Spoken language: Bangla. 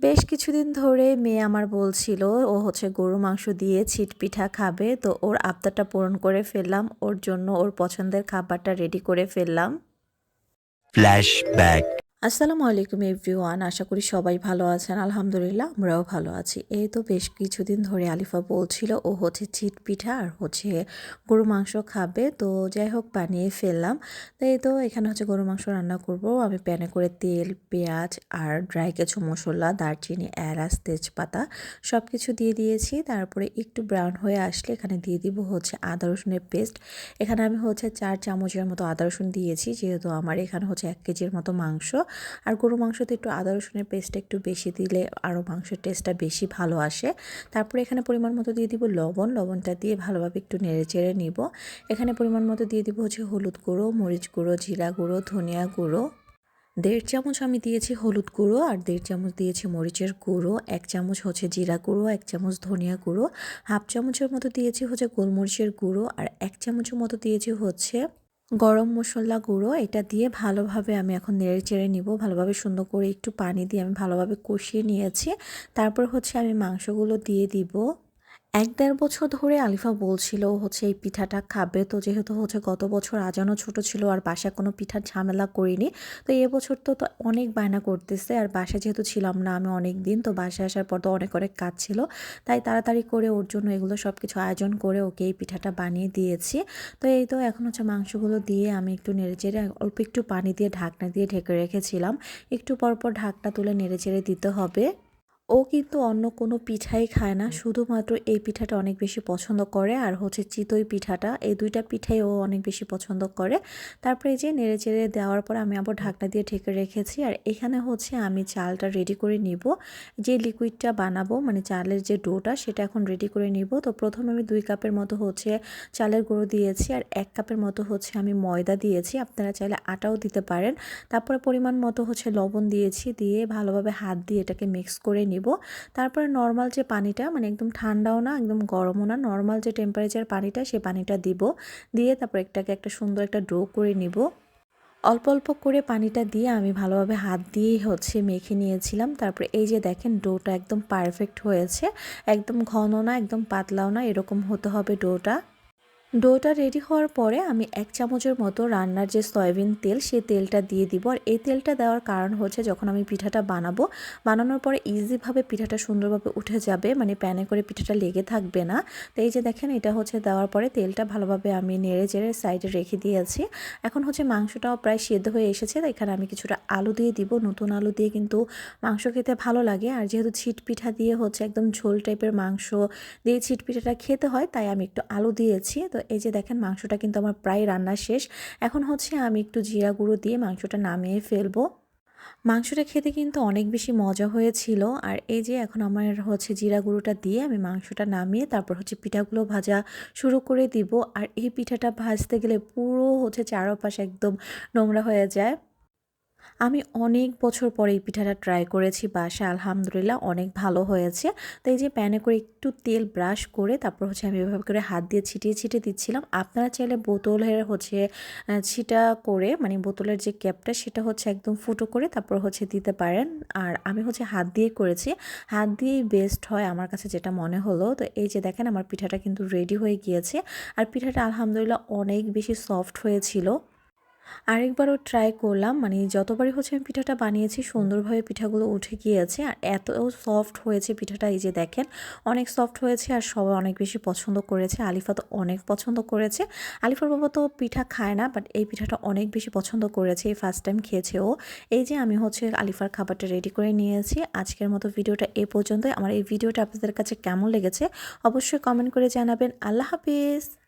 বেশ কিছুদিন ধরে মেয়ে আমার বলছিল, ও হচ্ছে গরু মাংস দিয়ে ছিটপিঠা খাবে, তো ওর আবদারটা পূরণ করে ফেললাম, ওর জন্য ওর পছন্দের খাবারটা রেডি করে ফেললাম Flashback. আসসালামু আলাইকুম এভরিওয়ান, আশা করি সবাই ভালো আছেন। আলহামদুলিল্লাহ, আমরাও ভালো আছি। এই তো বেশ কিছুদিন ধরে আলিফা বলছিল, ও হচ্ছে চিট পিঠা আর হচ্ছে গরু মাংস খাবে। তো যাই হোক, বানিয়ে ফেললাম। তো এই তো এখানে হচ্ছে গরু মাংস রান্না করব। আমি প্যানে করে তেল, পেঁয়াজ আর ড্রাই কিছু মশলা, দারচিনি, এলাচ, তেজপাতা সব কিছু দিয়ে দিয়েছি। তারপরে একটু ব্রাউন হয়ে আসলে এখানে দিয়ে দিব হচ্ছে আদা রসুনের পেস্ট এখানে আমি হচ্ছে চার চামচের মতো আদা রসুন দিয়েছি, যেহেতু আমার এখানে হচ্ছে এক কেজির মতো মাংস। আর গরু মাংসতে একটু আদা, রসুনের পেস্টটা একটু বেশি দিলে আরও মাংসের টেস্টটা বেশি ভালো আসে। তারপরে এখানে পরিমাণ মতো দিয়ে দিব লবণ। লবণটা দিয়ে ভালোভাবে একটু নেড়ে চেড়ে নিব। এখানে পরিমাণ মতো দিয়ে দিব হচ্ছে হলুদ গুঁড়ো, মরিচ গুঁড়ো, জিরা গুঁড়ো, ধনিয়া গুঁড়ো। দেড় চামচ আমি দিয়েছি হলুদ গুঁড়ো আর দেড় চামচ দিয়েছি মরিচের গুঁড়ো। এক চামচ হচ্ছে জিরা গুঁড়ো, এক চামচ ধনিয়া গুঁড়ো। হাফ চামচের মতো দিয়েছি হচ্ছে গোলমরিচের গুঁড়ো আর এক চামচের মতো দিয়েছি হচ্ছে গরম মশলা গুঁড়ো, এটা দিয়ে ভালোভাবে আমি এখন নেড়ে চেড়ে নিব। ভালোভাবে সুন্দর করে একটু পানি দিয়ে আমি ভালোভাবে কষিয়ে নিয়েছি। তারপর হচ্ছে আমি মাংসগুলো দিয়ে দিব। এক দেড় বছর ধরে আলিফা বলছিল, হচ্ছে এই পিঠাটা খাবে। তো যেহেতু হচ্ছে গত বছর আজানও ছোট ছিল আর বাসায় কোনো পিঠার ঝামেলা করিনি, তো এবছর তো তো অনেক বায়না করতেছে। আর বাসায় যেহেতু ছিলাম না আমি অনেক দিন, তো বাসায় আসার পর তো অনেক অনেক কাজ ছিল। তাই তাড়াতাড়ি করে ওর জন্য এগুলো সব কিছু আয়োজন করে ওকে এই পিঠাটা বানিয়ে দিয়েছি। তো এই তো এখন হচ্ছে মাংসগুলো দিয়ে আমি একটু নেড়ে চেড়ে অল্প একটু পানি দিয়ে ঢাকনা দিয়ে ঢেকে রেখেছিলাম। একটু পরপর ঢাকটা তুলে নেড়ে চেড়ে দিতে হবে। ও কিন্তু অন্য কোনো পিঠাই খায় না। শুধুমাত্র এই পিঠাটা অনেক বেশি পছন্দ করে আর হচ্ছে চিতই পিঠাটা, এই দুইটা পিঠাই ও অনেক বেশি পছন্দ করে। তারপরে যে নেড়ে চেড়ে দেওয়ার পর আমি আবার ঢাকনা দিয়ে ঢেকে রেখেছি আর এখানে হচ্ছে আমি চালটা রেডি করে নিব। যে লিকুইডটা বানাবো মানে চালের যে ডোটা, সেটা এখন রেডি করে নিব। তো প্রথমে আমি দুই কাপের মতো হচ্ছে চালের গুঁড়ো দিয়েছি আর এক কাপের মতো হচ্ছে আমি ময়দা দিয়েছি। আপনারা চাইলে আটাও দিতে পারেন। তারপরে পরিমাণ মতো হচ্ছে লবণ দিয়েছি, দিয়ে ভালোভাবে হাত দিয়ে এটাকে মিক্স করে নিব। নিব। তারপরে নর্মাল যে পানিটা মানে একদম ঠান্ডাও না, একদম গরমও না নর্মাল যে টেম্পারেচার পানিটা, সে পানিটা দিব। দিয়ে তারপর একটাকে একটা সুন্দর একটা ড্রো করে নিব। অল্প অল্প করে পানিটা দিয়ে আমি ভালোভাবে হাত দিয়েই হচ্ছে মেখে নিয়েছিলাম। তারপরে এই যে দেখেন ডোটা একদম পারফেক্ট হয়েছে। একদম ঘন না, একদম পাতলাও না, এরকম হতে হবে ডোটা ডোটা রেডি হওয়ার পরে আমি এক চামচের মতো রান্নার যে সয়াবিন তেল, সে তেলটা দিয়ে দিব। আর এই তেলটা দেওয়ার কারণ হচ্ছে যখন আমি পিঠাটা বানাবো, বানানোর পরে ইজিভাবে পিঠাটা সুন্দরভাবে উঠে যাবে মানে প্যানে করে পিঠাটা লেগে থাকবে না। তো এই যে দেখেন, এটা হচ্ছে দেওয়ার পরে তেলটা ভালোভাবে আমি নেড়ে চেড়ে সাইডে রেখে দিয়েছি। এখন হচ্ছে মাংসটাও প্রায় সেদ্ধ হয়ে এসেছে এখানে আমি কিছুটা আলু দিয়ে দিব। নতুন আলু দিয়ে কিন্তু মাংস খেতে ভালো লাগে। আর যেহেতু ছিট পিঠা দিয়ে হচ্ছে একদম ঝোল টাইপের মাংস দিয়ে ছিট পিঠাটা খেতে হয়, তাই আমি একটু আলু দিয়েছি। তো এই যে দেখেন, মাংসটা কিন্তু আমার প্রায় রান্না শেষ। এখন হচ্ছে আমি একটু জিরা গুঁড়ো দিয়ে মাংসটা নামিয়ে ফেলব। মাংসটা খেতে কিন্তু অনেক বেশি মজা হয়েছিল। আর এই যে এখন আমার হচ্ছে জিরা গুঁড়োটা দিয়ে আমি মাংসটা নামিয়ে তারপর হচ্ছে পিঠাগুলো ভাজা শুরু করে দিব। আর এই পিঠাটা ভাজতে গেলে পুরো হচ্ছে চারপাশে একদম নোংরা হয়ে যায়। আমি অনেক বছর পরে এই পিঠাটা ট্রাই করেছি বাসা আলহামদুলিল্লাহ অনেক ভালো হয়েছে। তো এই যে প্যানে করে একটু তেল ব্রাশ করে তারপর হচ্ছে আমি এভাবে করে হাত দিয়ে ছিটিয়ে ছিটিয়ে দিচ্ছিলাম। আপনারা চাইলে বোতলের হচ্ছে ছিটা করে মানে বোতলের যে ক্যাপটা সেটা হচ্ছে একদম ফুটো করে তারপর হচ্ছে দিতে পারেন। আর আমি হচ্ছে হাত দিয়ে করেছি। হাত দিয়েই বেস্ট হয় আমার কাছে যেটা মনে হলো। তো এই যে দেখেন আমার পিঠাটা কিন্তু রেডি হয়ে গিয়েছে। আর পিঠাটা আলহামদুলিল্লাহ অনেক বেশি সফট হয়েছিল। আরেকবারও ট্রাই করলাম মানে যতবারই হচ্ছে আমি পিঠাটা বানিয়েছি, সুন্দরভাবে পিঠাগুলো উঠে গিয়েছে আর এত সফট হয়েছে পিঠাটা, এই যে দেখেন, অনেক সফট হয়েছে আর সবাই অনেক বেশি পছন্দ করেছে, আলিফা তো অনেক পছন্দ করেছে। আলিফার বাবা তো পিঠা খায় না বাট এই পিঠাটা অনেক বেশি পছন্দ করেছে, এই ফার্স্ট টাইম খেয়েছে ও এই যে আমি হচ্ছে আলিফার খাবারটা রেডি করে নিয়েছি, আজকের মতো ভিডিওটা এ পর্যন্তই। আমার এই ভিডিওটা আপনাদের কাছে কেমন লেগেছে, অবশ্যই কমেন্ট করে জানাবেন। আল্লাহ হাফিজ!